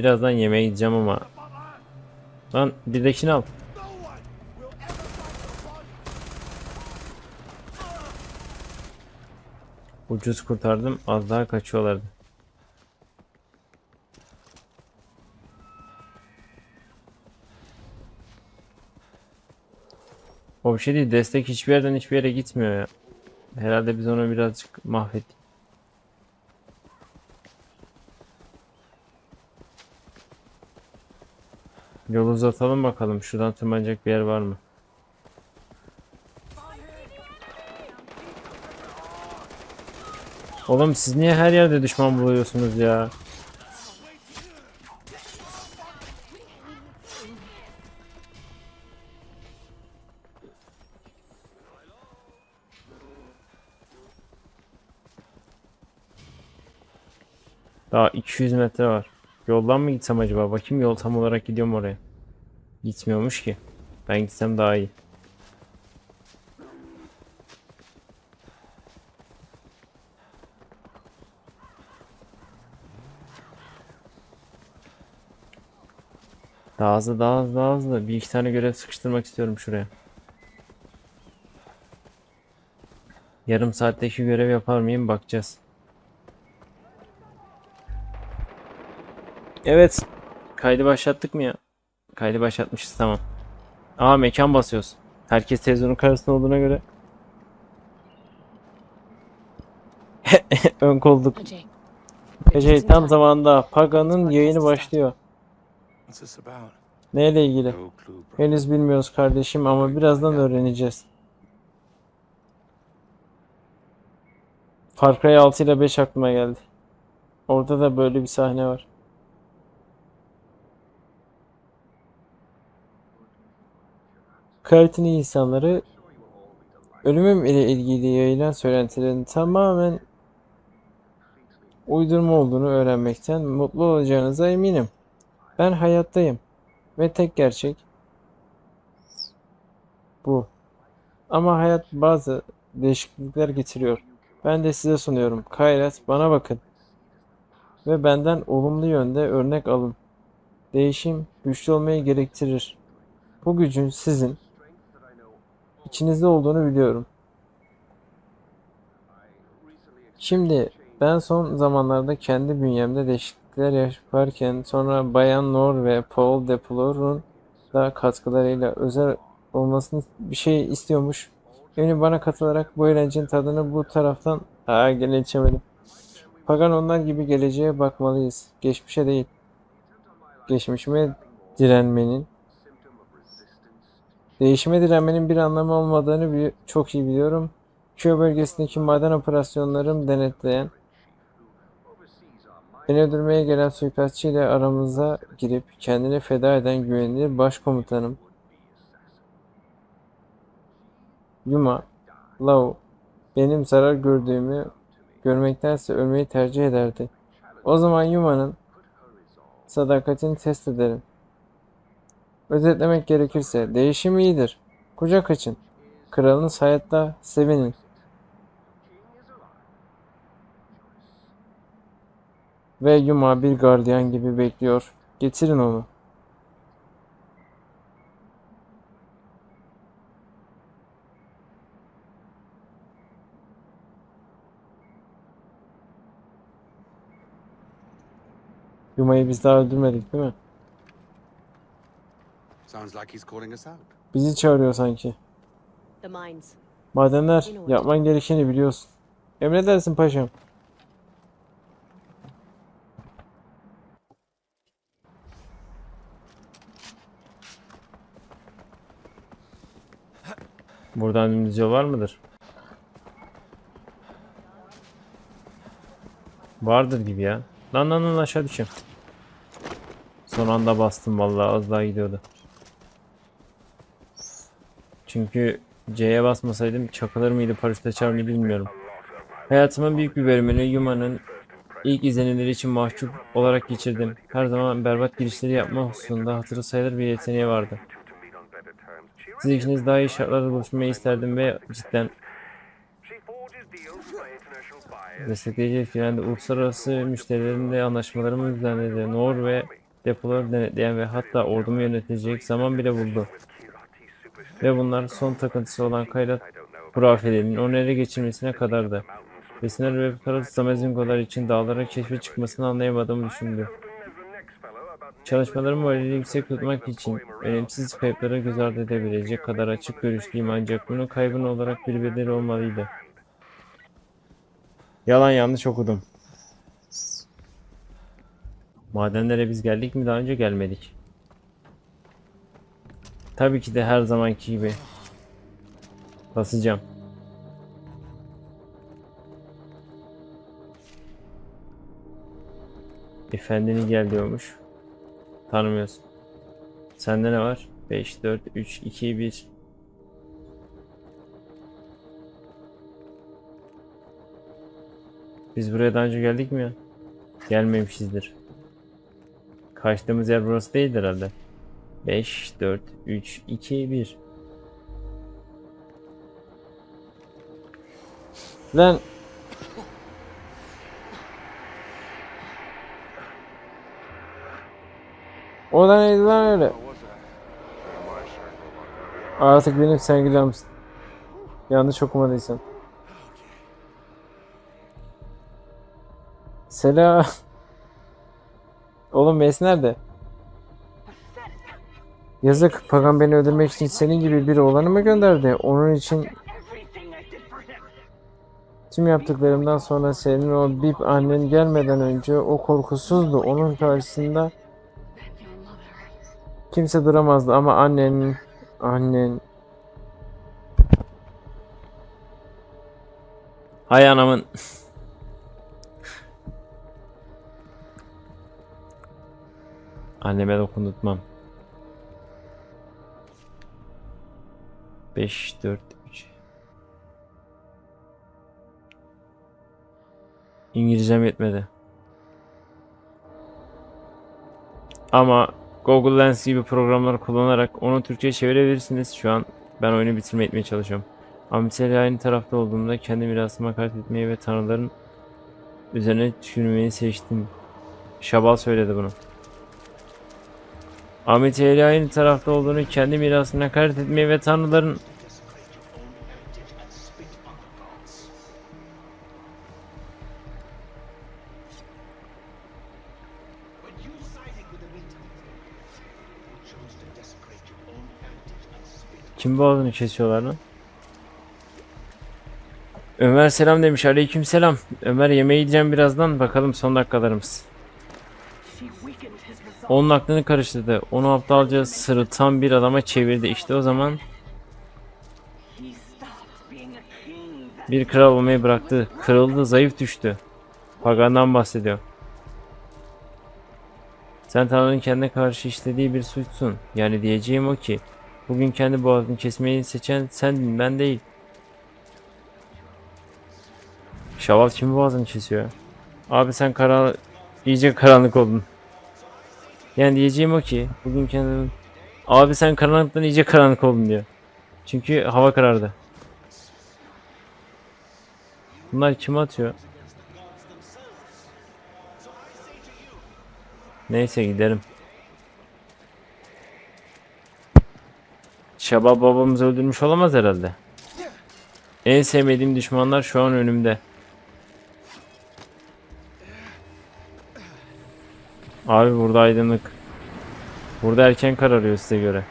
Birazdan yemeğe gideceğim ama. Lan birdekini al. Ucuz kurtardım. Az daha kaçıyorlardı. O bir şey değil. Destek hiçbir yerden hiçbir yere gitmiyor ya. Herhalde biz onu birazcık mahvettik. Yolu uzatalım bakalım. Şuradan tırmanacak bir yer var mı? Oğlum siz niye her yerde düşman buluyorsunuz ya? Daha 200 metre var. Yoldan mı gitsem acaba? Bakayım yol tam olarak gidiyorum oraya. Gitmiyormuş ki. Ben gitsem daha iyi. Daha hızlı daha hızlı daha hızlı. Bir iki tane görev sıkıştırmak istiyorum şuraya. Yarım saatteki görev yapar mıyım bakacağız. Evet. Kaydı başlattık mı ya? Kaydı başlatmışız tamam. Aa mekan basıyoruz. Herkes televizyonun karşısında olduğuna göre. Ön kolduk. Ece tam zamanında. Paga'nın yayını başlıyor. Neyle ilgili? Henüz bilmiyoruz kardeşim ama birazdan öğreneceğiz. Far Cry 6 ile 5 aklıma geldi. Orada da böyle bir sahne var. Kart'ın insanları ölümüm ile ilgili yayılan söylentilerin tamamen uydurma olduğunu öğrenmekten mutlu olacağınıza eminim. Ben hayattayım ve tek gerçek bu. Ama hayat bazı değişiklikler getiriyor. Ben de size sunuyorum. Kayrat, bana bakın. Ve benden olumlu yönde örnek alın. Değişim güçlü olmayı gerektirir. Bu gücün sizin içinizde olduğunu biliyorum. Şimdi ben son zamanlarda kendi bünyemde değişiklikler yaparken sonra Bayan Nor ve Paul Deplor'un da katkılarıyla özel olmasını bir şey istiyormuş. Eminim bana katılarak bu eğlencenin tadını bu taraftan Aa gene içemedim. Pagan onlar gibi geleceğe bakmalıyız. Geçmişe değil. Geçmişime direnmenin Değişime direnmenin bir anlamı olmadığını çok iyi biliyorum. Köy bölgesindeki maden operasyonlarım denetleyen Beni öldürmeye gelen suikastçı ile aramıza girip kendini feda eden güvenilir başkomutanım Yuma Lau benim zarar gördüğümü görmektense ölmeyi tercih ederdi. O zaman Yuma'nın sadakatini test ederim. Özetlemek gerekirse değişim iyidir. Kucak açın. Kralınız hayatta sevinin. Ve Yuma bir gardiyan gibi bekliyor. Getirin onu. Yuma'yı biz daha öldürmedik değil mi? Sounds like he's calling us out. Bizi çağırıyor sanki. the mines. Madenler, yapman gerekeni biliyorsun. Emredersin paşam. Buradan dümdüz yol var mıdır? Vardır gibi ya. Lan lan lan aşağı düşeyim. Son anda bastım vallahi az daha gidiyordu. Çünkü C'ye basmasaydım çakılır mıydı çar mıydı bilmiyorum. Hayatımın büyük bir bölümünü Yuma'nın ilk izlenimleri için mahcup olarak geçirdim. Her zaman berbat girişleri yapma hususunda hatırı sayılır bir yeteneği vardı. Siz ikiniz daha iyi şartlarda buluşmayı isterdim ve cidden destekleyici etkilendi. Uluslararası müşterilerimle anlaşmalarımı düzenledi. Nor ve depoları denetleyen ve hatta ordumu yönetecek zaman bile buldu. Ve bunlar son takıntısı olan Kayrat hurafelerin onu ele geçirmesine kadardı. Besinler ve Karat Zamazingolar için dağlara keşfe çıkmasını anlayamadığımı düşündü. Çalışmalarımı morali yüksek tutmak için önemsiz kayıplara göz ardı edebilecek kadar açık görüşlüyüm ancak bunun kaybın olarak bir bedeli olmalıydı. Yalan yanlış okudum. Madenlere biz geldik mi daha önce gelmedik. Tabii ki de her zamanki gibi. Basacağım. Efendini gel diyormuş. Tanımıyorsun. Sende ne var? 5, 4, 3, 2, 1. Biz buraya daha önce geldik mi ya? Gelmemişizdir. Kaçtığımız yer burası değil herhalde. 5, 4, 3, 2, 1. Lan O da neydi lan öyle? Artık benim sevgilimsin. Yanlış okumadıysan. Selam. Oğlum Mes nerede? Yazık, Pagan beni öldürmek için senin gibi bir oğlanı mı gönderdi? Onun için tüm yaptıklarımdan sonra senin o bip annen gelmeden önce o korkusuzdu. Onun karşısında kimse duramazdı ama annen, annen... Hay anamın. Anneme dokundurtmam. 5, 4, 3. İngilizcem yetmedi. Ama Google Lens gibi programları kullanarak onu Türkçe'ye çevirebilirsiniz. Şu an ben oyunu bitirmeye etmeye çalışıyorum. Amiteli aynı tarafta olduğumda kendi mirasıma hakaret etmeyi ve tanrıların üzerine tükürmeyi seçtim. Şabal söyledi bunu. Ahmet Eğri aynı tarafta olduğunu kendi mirasına hakaret etmeyi ve tanrıların kim boğazını kesiyorlar lan? Ömer selam demiş. Aleyküm selam. Ömer yemeğe gideceğim birazdan. Bakalım son dakikalarımız. Onun aklını karıştırdı. Onu aptalca sırıtan bir adama çevirdi. İşte o zaman bir kral olmayı bıraktı. Kırıldı, zayıf düştü. Pagan'dan bahsediyor. Sen Tanrı'nın kendine karşı işlediği bir suçsun. Yani diyeceğim o ki, bugün kendi boğazını kesmeyi seçen sendin, ben değil. Şaval kimin boğazını kesiyor? Abi sen kara... iyice karanlık oldun. Yani diyeceğim o ki, bugün kendi... Abi sen karanlıktan iyice karanlık oldun diyor. Çünkü hava karardı. Bunlar kim atıyor? Neyse giderim. Şabab babamızı öldürmüş olamaz herhalde. En sevmediğim düşmanlar şu an önümde. Abi burada aydınlık. Burada erken kararıyor size göre.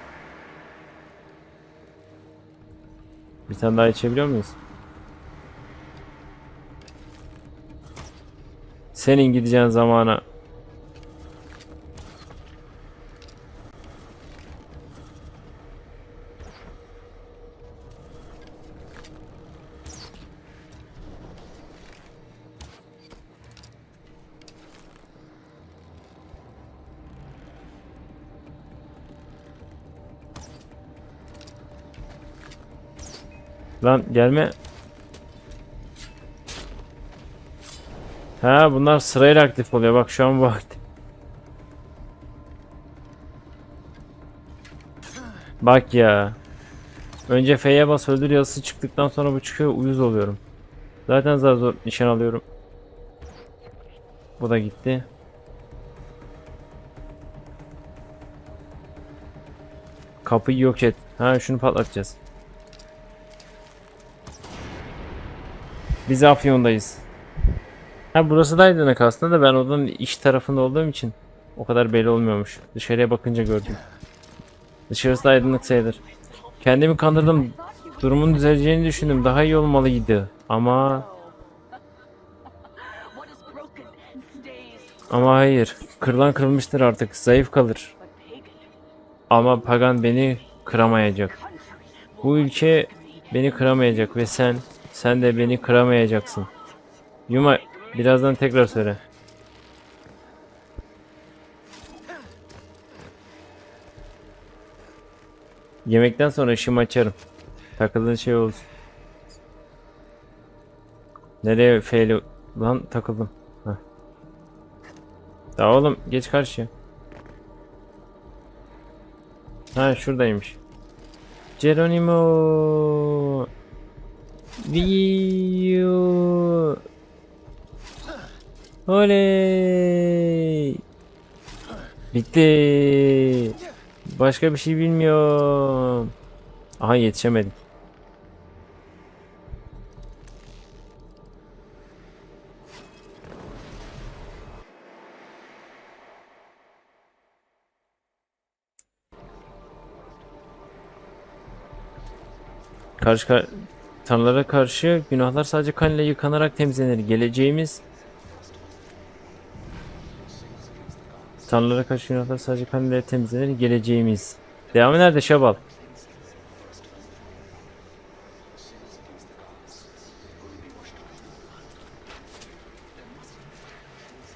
Bir tane daha içebiliyor muyuz? Senin gideceğin zamana. Lan gelme. Ha bunlar sırayla aktif oluyor. Bak şu an bu aktif. Bak ya. Önce F'ye bas öldür yazısı çıktıktan sonra bu çıkıyor uyuz oluyorum. Zaten zar zor nişan alıyorum. Bu da gitti. Kapıyı yok et. Ha şunu patlatacağız. Biz Afyon'dayız. Ha burası da aydınlık aslında da ben odanın iç tarafında olduğum için o kadar belli olmuyormuş. Dışarıya bakınca gördüm. Dışarısı da aydınlık sayılır. Kendimi kandırdım. Durumun düzeleceğini düşündüm. Daha iyi olmalıydı. Ama ama hayır. Kırılan kırılmıştır artık. Zayıf kalır. Ama pagan beni kıramayacak. Bu ülke beni kıramayacak ve sen sen de beni kıramayacaksın. Yuma birazdan tekrar söyle. Yemekten sonra ışığımı açarım. Takıldığın şey olsun. Nereye fail lan takıldım. Heh. Daha oğlum geç karşıya. Ha şuradaymış. Geronimo. Viu. Oley. Bitti. Başka bir şey bilmiyorum. Aha yetişemedim. Karşı kar tanrılara karşı günahlar sadece kan ile yıkanarak temizlenir. Geleceğimiz Tanrılara karşı günahlar sadece kan ile temizlenir. Geleceğimiz. Devamı nerede Şabal?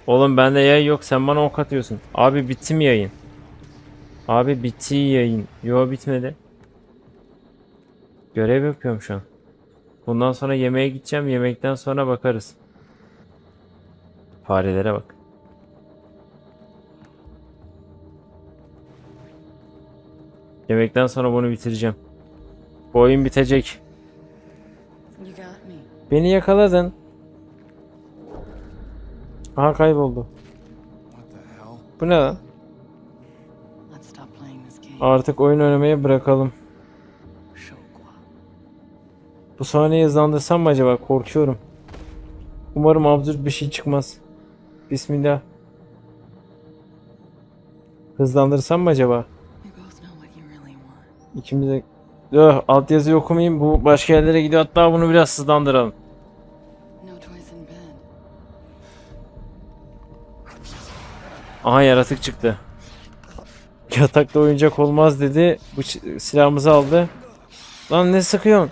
Oğlum bende yay yok sen bana ok atıyorsun. Abi bitti mi yayın? Abi bitti yayın. Yo bitmedi. Görev yapıyorum şu an. Bundan sonra yemeğe gideceğim. Yemekten sonra bakarız. Farelere bak. Yemekten sonra bunu bitireceğim. Bu oyun bitecek. Beni yakaladın. Aha kayboldu. Bu ne lan? Artık oyun oynamayı bırakalım. Bu sahneyi hızlandırsam mı acaba? Korkuyorum. Umarım absürt bir şey çıkmaz. Bismillah. Hızlandırsam mı acaba? Want. İkimize... Öh, alt yazıyı okumayayım. Bu başka yerlere gidiyor. Hatta bunu biraz hızlandıralım. Aha yaratık çıktı. Yatakta oyuncak olmaz dedi. Bu silahımızı aldı. Lan ne sıkıyorsun?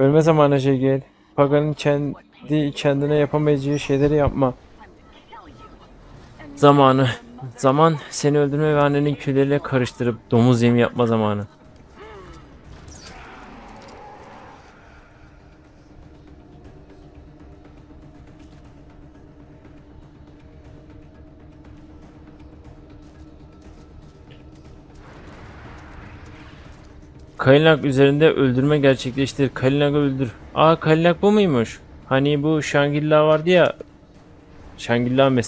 Ölme zamanı gel. Pagan'ın kendi kendine yapamayacağı şeyleri yapma. Zamanı. Zaman seni öldürme ve annenin külleriyle karıştırıp domuz yemi yapma zamanı. Kalinak üzerinde öldürme gerçekleştir. Kalinak'ı öldür. Aa Kalinak bu muymuş? Hani bu Shangri-La vardı ya. Shangri-La